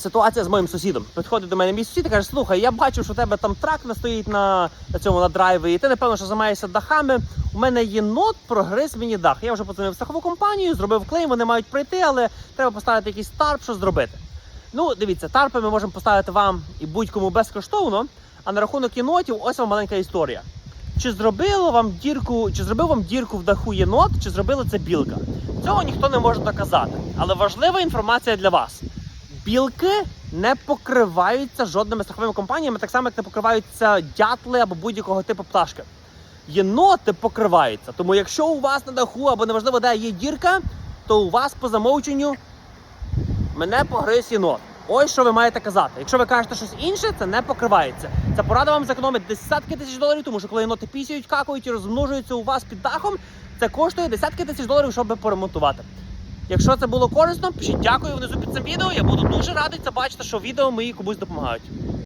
ситуація з моїм сусідом. Підходить до мене мій сусід і каже: слухай, я бачу, що у тебе там трак не стоїть на, на цьому на драйві, і ти напевно, що займаєшся дахами. У мене є нот, прогриз мені дах. Я вже подзвонив страхову компанію, зробив клейм, вони мають прийти, але треба поставити якийсь тарп, що зробити. Ну, дивіться, тарпи ми можемо поставити вам і будь-кому безкоштовно. А на рахунок єнотів, ось вам маленька історія. Чи зробило вам дірку, чи зробив вам дірку в даху єнот, чи зробила це білка? Цього ніхто не може доказати. Але важлива інформація для вас. Білки не покриваються жодними страховими компаніями, так само як не покриваються дятли або будь-якого типу пташки. Єноти покриваються. Тому якщо у вас на даху або неважливо, де є дірка, то у вас по замовченню мене погриз єнот. Ось що ви маєте казати. Якщо ви кажете щось інше, це не покривається. Ця порада вам зекономить десятки тисяч доларів, тому що коли єноти пісяють, какають і розмножуються у вас під дахом, це коштує десятки тисяч доларів, щоб поремонтувати. Якщо це було корисно, пишіть дякую внизу під цим відео. Я буду дуже радий це бачити, що відео мої комусь допомагають.